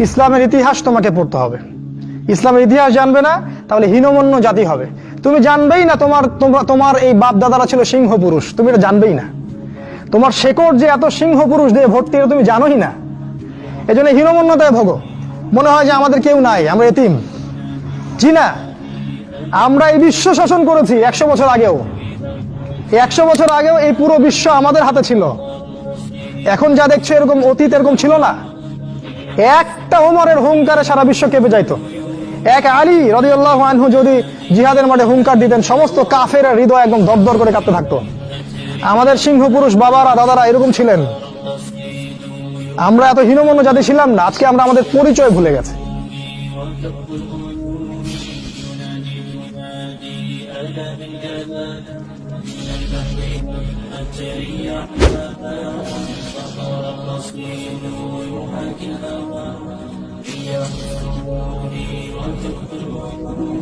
ইসলামের ইতিহাস তোমাকে পড়তে হবে। ইসলামের ইতিহাস জানবে না, তাহলে হীনমন্য জাতি হবে। তুমি জানবেই না তোমার, তোমার- তোমার এই বাপ দাদারা ছিল সিংহ পুরুষ তুমি এটা জানবেই না। তোমার শেকড় যে এত সিংহ পুরুষ দিয়ে ভর্তি তুমি জানোই না। এই জন্য হীনমন্যতায় ভোগো। মনে হয় যে আমাদের কেউ নাই, আমরা এতিম। জি না, আমরা এই বিশ্ব শাসন করেছি একশো বছর আগেও। একশো বছর আগেও এই পুরো বিশ্ব আমাদের হাতে ছিল। এখন যা দেখছ এরকম অতীত এরকম ছিল না। একটা ওমরের হুঙ্কারে সারা বিশ্ব কেঁপে যাইতো। এক আলী রদিউল্লাহ আনহু যদি জিহাদের মাঠে হুঙ্কার দিতেন, সমস্ত কাফের হৃদয় একদম দরদর করে কাঁপতে থাকতো। আমাদের সিংহ পুরুষ বাবারা, দাদারা এরকম ছিলেন। আমরা এত হীনমন্য জাতি ছিলাম না, আজকে আমরা আমাদের পরিচয় ভুলে গেছি। تصبيحها كالهوى هي غير وتقدر